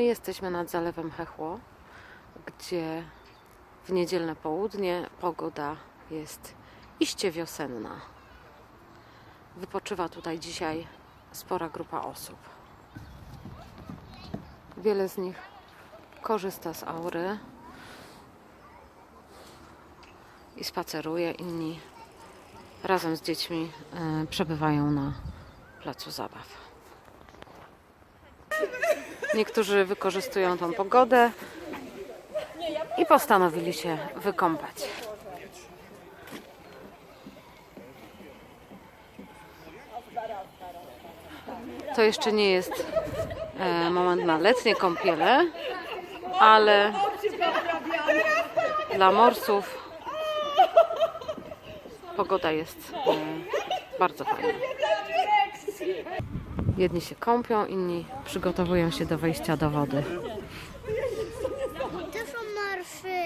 My jesteśmy nad zalewem Hechło, gdzie w niedzielne południe pogoda jest iście wiosenna. Wypoczywa tutaj dzisiaj spora grupa osób. Wiele z nich korzysta z aury i spaceruje, inni razem z dziećmi e, przebywają na placu zabaw. Niektórzy wykorzystują tą pogodę i postanowili się wykąpać. To jeszcze nie jest e, moment na letnie kąpiele, ale dla morsów pogoda jest e, bardzo fajna. Jedni się kąpią, inni przygotowują się do wejścia do wody. To są morfy.